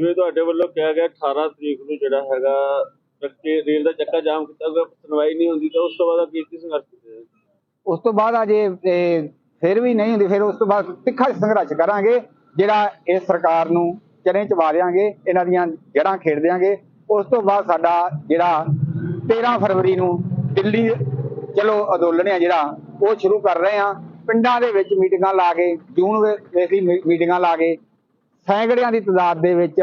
ਜਿਵੇਂ ਤੁਹਾਡੇ ਵੱਲੋਂ ਕਿਹਾ ਗਿਆ 18 ਤਰੀਕ ਨੂੰ ਜਿਹੜਾ ਹੈਗਾ ਟਰੱਕੇ ਰੇਲ ਦਾ ਚੱਕਾ ਜਾਮ ਕੀਤਾ ਗਿਆ ਸੁਣਵਾਈ ਨਹੀਂ ਹੁੰਦੀ, ਤਾਂ ਉਸ ਤੋਂ ਬਾਅਦ ਕੀ ਕੀ ਸੰਘਰਸ਼ ਕੀਤਾ ਉਸ ਤੋਂ ਬਾਅਦ ਅਜੇ ਫਿਰ ਵੀ ਨਹੀਂ ਹੁੰਦੀ, ਫਿਰ ਉਸ ਤੋਂ ਬਾਅਦ ਤਿੱਖਾ ਸੰਘਰਸ਼ ਕਰਾਂਗੇ, ਜਿਹੜਾ ਇਸ ਸਰਕਾਰ ਨੂੰ ਚਨੇ ਚਵਾ ਦਿਆਂਗੇ, ਇਹਨਾਂ ਦੀਆਂ ਜੜ੍ਹਾਂ ਖੇਡ ਦਿਆਂਗੇ, ਉਸ ਤੋਂ ਬਾਅਦ ਸਾਡਾ ਜਿਹੜਾ 13 ਫਰਵਰੀ ਨੂੰ ਦਿੱਲੀ, ਚਲੋ ਅੰਦੋਲਨ ਹੈ ਜਿਹੜਾ, ਉਹ ਸ਼ੁਰੂ ਕਰ ਰਹੇ ਹਾਂ। ਪਿੰਡਾਂ ਦੇ ਵਿੱਚ ਮੀਟਿੰਗਾਂ ਲਾ ਕੇ, ਜੂਨ ਵਿੱਚ ਅਸੀਂ ਮੀਟਿੰਗਾਂ ਲਾ ਕੇ ਸੈਂਕੜਿਆਂ ਦੀ ਤਾਦਾਦ ਦੇ ਵਿੱਚ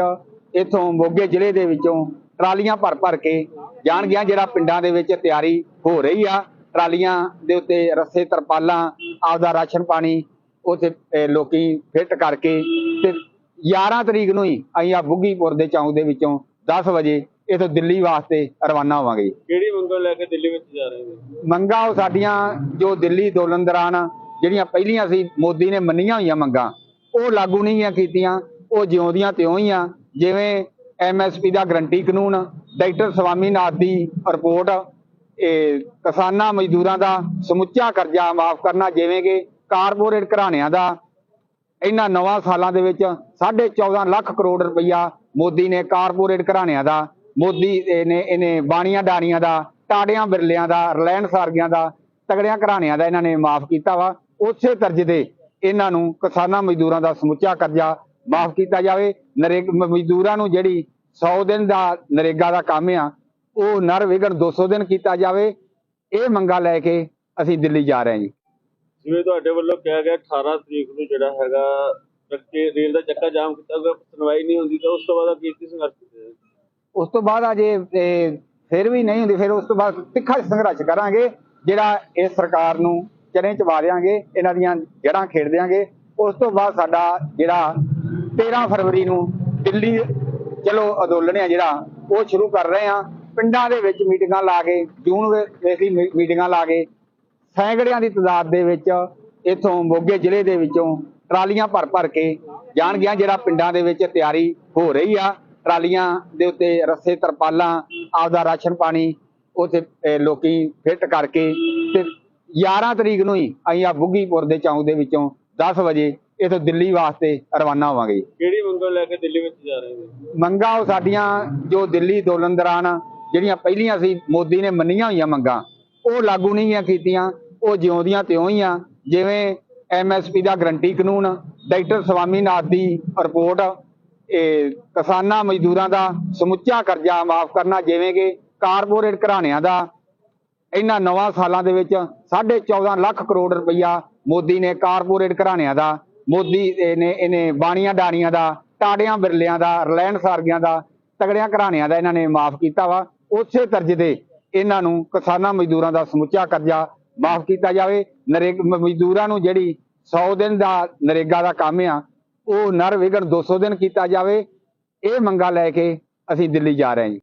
ਇਥੋਂ ਮੋਗੇ ਜ਼ਿਲ੍ਹੇ ਦੇ ਵਿੱਚੋਂ ਟਰਾਲੀਆਂ ਭਰ ਭਰ ਕੇ ਜਾਣਗੀਆਂ ਜਿਹੜਾ ਪਿੰਡਾਂ ਦੇ ਵਿੱਚ ਤਿਆਰੀ ਹੋ ਰਹੀ ਆ ਟਰਾਲੀਆਂ ਦੇ ਉੱਤੇ ਰੱਸੇ ਤਰਪਾਲਾਂ ਆਪਦਾ ਰਾਸ਼ਨ ਪਾਣੀ ਉੱਥੇ ਲੋਕੀ ਫਿੱਟ ਕਰਕੇ ਤੇ 11 ਤਰੀਕ ਨੂੰ ਹੀ ਅਸੀਂ ਆ ਬੁੱਗੀਪੁਰ ਦੇ ਚੌਂਕ ਦੇ ਵਿੱਚੋਂ 10 ਵਜੇ ਇਥੋਂ ਦਿੱਲੀ ਵਾਸਤੇ ਰਵਾਨਾ ਹੋਵਾਂਗੇ। ਕਿਹੜੀ ਮੰਗੋਂ ਲੈ ਕੇ ਦਿੱਲੀ ਵਿੱਚ ਜਾ ਰਹੇ ਨੇ ਮੰਗਾਂ ਉਹ ਸਾਡੀਆਂ ਜੋ ਦਿੱਲੀ ਅੰਦੋਲਨ ਦੌਰਾਨ ਜਿਹੜੀਆਂ ਪਹਿਲੀਆਂ ਸੀ ਮੋਦੀ ਨੇ ਮੰਨੀਆਂ ਹੋਈਆਂ ਮੰਗਾਂ ਉਹ ਲਾਗੂ ਨਹੀਂ ਆ ਕੀਤੀਆਂ, ਉਹ ਜਿਉਂਦੀਆਂ ਤਿਉਂ ਹੀ ਆ। ਜਿਵੇਂ ਐਮਐਸਪੀ ਦਾ ਗਰੰਟੀ ਕਾਨੂੰਨ, ਡਾਕਟਰ ਸਵਾਮੀਨਾਥ ਦੀ ਰਿਪੋਰਟ, ਇਹ ਕਿਸਾਨਾਂ ਮਜ਼ਦੂਰਾਂ ਦਾ ਸਮੁੱਚਾ ਕਰਜ਼ਾ ਮਾਫ ਕਰਨਾ, ਜਿਵੇਂ ਕਿ ਕਾਰਪੋਰੇਟ ਘਰਾਣਿਆਂ ਦਾ, ਇਹਨਾਂ ਨਵਾਂ ਸਾਲਾਂ ਦੇ ਵਿੱਚ 14.5 ਲੱਖ ਕਰੋੜ ਰੁਪਈਆ ਮੋਦੀ ਨੇ ਕਾਰਪੋਰੇਟ ਘਰਾਣਿਆਂ ਦਾ, ਮੋਦੀ ਇਹ ਨੇ, ਇਹਨੇ ਬਾਣੀਆਂ ਡਾਣੀਆਂ ਦਾ ਟਾੜਿਆਂ ਬਿਰਲਿਆਂ ਦਾ, ਰਿਲਾਇੰਸ ਸਾਰਗੀਆਂ ਦਾ, ਤਗੜਿਆਂ ਘਰਾਣਿਆਂ ਦਾ ਇਹਨਾਂ ਨੇ ਮਾਫ ਕੀਤਾ ਵਾ। ਉਸੇ ਤਰਜ ਦੇ ਇਹਨਾਂ ਨੂੰ ਕਿਸਾਨਾਂ ਮਜ਼ਦੂਰਾਂ ਦਾ ਸਮੁੱਚਾ ਕਰਜ਼ਾ ਮਾਫ ਕੀਤਾ ਜਾਵੇ। ਨਰੇਗਾ ਮਜ਼ਦੂਰਾਂ ਨੂੰ ਜਿਹੜੀ 100 ਦਿਨ ਦਾ ਨਰੇਗਾ ਦਾ ਕੰਮ ਆ ਉਹ ਨਰ ਵਿਗਣ 200 ਦਿਨ ਕੀਤਾ ਜਾਵੇ। ਇਹ ਮੰਗਾ ਲੈ ਕੇ ਅਸੀਂ ਦਿੱਲੀ ਜਾ ਰਹੇ ਹਾਂ ਜੀ। ਜਿਵੇਂ ਤੁਹਾਡੇ ਵੱਲੋਂ ਕਿਹਾ ਗਿਆ 18 ਤਰੀਕ ਨੂੰ ਜਿਹੜਾ ਹੈਗਾ ਟਰੱਕੇ ਰੇਲ ਦਾ ਚੱਕਾ ਜਾਮ ਕੀਤਾ ਗਿਆ ਸੁਣਵਾਈ ਨਹੀਂ ਹੁੰਦੀ ਤਾਂ ਉਸ ਤੋਂ ਬਾਅਦ ਕੀ ਕੀ ਸੰਘਰਸ਼ ਕੀਤਾ? ਉਸ ਤੋਂ ਬਾਅਦ ਅਜੇ ਫਿਰ ਵੀ ਨਹੀਂ ਹੁੰਦੀ ਫਿਰ ਉਸ ਤੋਂ ਬਾਅਦ ਤਿੱਖਾ ਸੰਘਰਸ਼ ਕਰਾਂਗੇ ਜਿਹੜਾ ਇਸ ਸਰਕਾਰ ਨੂੰ ਚਨੇ ਚਵਾ ਦਿਆਂਗੇ, ਇਹਨਾਂ ਦੀਆਂ ਜੜ੍ਹਾਂ ਖੇਡ ਦਿਆਂਗੇ। ਉਸ ਤੋਂ ਬਾਅਦ ਸਾਡਾ ਜਿਹੜਾ 13 ਫਰਵਰੀ ਨੂੰ ਦਿੱਲੀ, ਚਲੋ ਅੰਦੋਲਨ ਹੈ ਜਿਹੜਾ, ਉਹ ਸ਼ੁਰੂ ਕਰ ਰਹੇ ਆ ਪਿੰਡਾਂ ਦੇ ਵਿੱਚ ਮੀਟਿੰਗਾਂ ਲਾ ਕੇ, ਜੂਨ ਵਿੱਚ ਅਸੀਂ ਮੀਟਿੰਗਾਂ ਲਾ ਕੇ, ਸੈਂਕੜਿਆਂ ਦੀ ਤਾਦਾਦ ਦੇ ਵਿੱਚ ਇਥੋਂ ਮੋਗੇ ਜ਼ਿਲ੍ਹੇ ਦੇ ਵਿੱਚੋਂ ਟਰਾਲੀਆਂ ਭਰ ਭਰ ਕੇ ਜਾਣਗੀਆਂ, ਜਿਹੜਾ ਪਿੰਡਾਂ ਦੇ ਵਿੱਚ ਤਿਆਰੀ ਹੋ ਰਹੀ ਆ। ਟਰਾਲੀਆਂ ਦੇ ਉੱਤੇ ਰੱਸੇ ਤਰਪਾਲਾਂ, ਆਪਦਾ ਰਾਸ਼ਨ ਪਾਣੀ, ਉੱਥੇ ਲੋਕੀ ਫਿੱਟ ਕਰਕੇ ਤੇ 11 ਤਰੀਕ ਨੂੰ ਹੀ ਅਸੀਂ ਆ ਬੁੱਗੀਪੁਰ ਦੇ ਚੌਂਕ ਦੇ ਵਿੱਚੋਂ 10 ਵਜੇ ਇਥੋਂ ਦਿੱਲੀ ਵਾਸਤੇ ਰਵਾਨਾ ਹੋਵਾਂਗੇ। ਕਿਹੜੀ ਮੰਗੋਂ ਲੈ ਕੇ ਦਿੱਲੀ ਵਿੱਚ ਜਾ ਰਹੇ ਨੇ ਮੰਗਾਂ ਉਹ ਸਾਡੀਆਂ ਜੋ ਦਿੱਲੀ ਅੰਦੋਲਨ ਦੌਰਾਨ ਜਿਹੜੀਆਂ ਪਹਿਲੀਆਂ ਸੀ ਮੋਦੀ ਨੇ ਮੰਨੀਆਂ ਹੋਈਆਂ ਮੰਗਾਂ ਉਹ ਲਾਗੂ ਨਹੀਂ ਕੀਤੀਆਂ ਉਹ ਜਿਉਂਦੀਆਂ ਤਿਉਂ ਹੀ ਆ ਜਿਵੇਂ ਐਮਐਸਪੀ ਦਾ ਗਰੰਟੀ ਕਾਨੂੰਨ ਡਾਕਟਰ ਸਵਾਮੀਨਾਥ ਦੀ ਰਿਪੋਰਟ ਇਹ ਕਿਸਾਨਾਂ ਮਜ਼ਦੂਰਾਂ ਦਾ ਸਮੁੱਚਾ ਕਰਜ਼ਾ ਮਾਫ ਕਰਨਾ ਜਿਵੇਂ ਕਿ ਕਾਰਪੋਰੇਟ ਘਰਾਣਿਆਂ ਦਾ ਇਹਨਾਂ ਨਵਾਂ ਸਾਲਾਂ ਦੇ ਵਿੱਚ 14.5 ਲੱਖ ਕਰੋੜ ਰੁਪਈਆ ਮੋਦੀ ਨੇ ਕਾਰਪੋਰੇਟ ਘਰਾਣਿਆਂ ਦਾ, ਮੋਦੀ ਨੇ ਇਹਨੇ ਬਾਣੀਆਂ ਡਾਣੀਆਂ ਦਾ ਟਾੜਿਆਂ ਬਿਰਲਿਆਂ ਦਾ, ਰਿਲਾਇੰਸ ਸਾਰਗੀਆਂ ਦਾ, ਤਗੜਿਆਂ ਘਰਾਣਿਆਂ ਦਾ ਇਹਨਾਂ ਨੇ ਮਾਫ ਕੀਤਾ ਵਾ। ਉਸੇ ਤਰਜ ਦੇ ਇਹਨਾਂ ਨੂੰ ਕਿਸਾਨਾਂ ਮਜ਼ਦੂਰਾਂ ਦਾ ਸਮੁੱਚਾ ਕਰਜ਼ਾ ਮਾਫ ਕੀਤਾ ਜਾਵੇ। ਨਰੇਗਾ ਮਜ਼ਦੂਰਾਂ ਨੂੰ ਜਿਹੜੀ 100 ਦਿਨ ਦਾ ਨਰੇਗਾ ਦਾ ਕੰਮ ਆ, ਉਹ ਨਰ ਵਿਗਣ 200 ਦਿਨ ਕੀਤਾ ਜਾਵੇ। ਇਹ ਮੰਗਾ ਲੈ ਕੇ ਅਸੀਂ ਦਿੱਲੀ ਜਾ ਰਹੇ ਹਾਂ ਜੀ।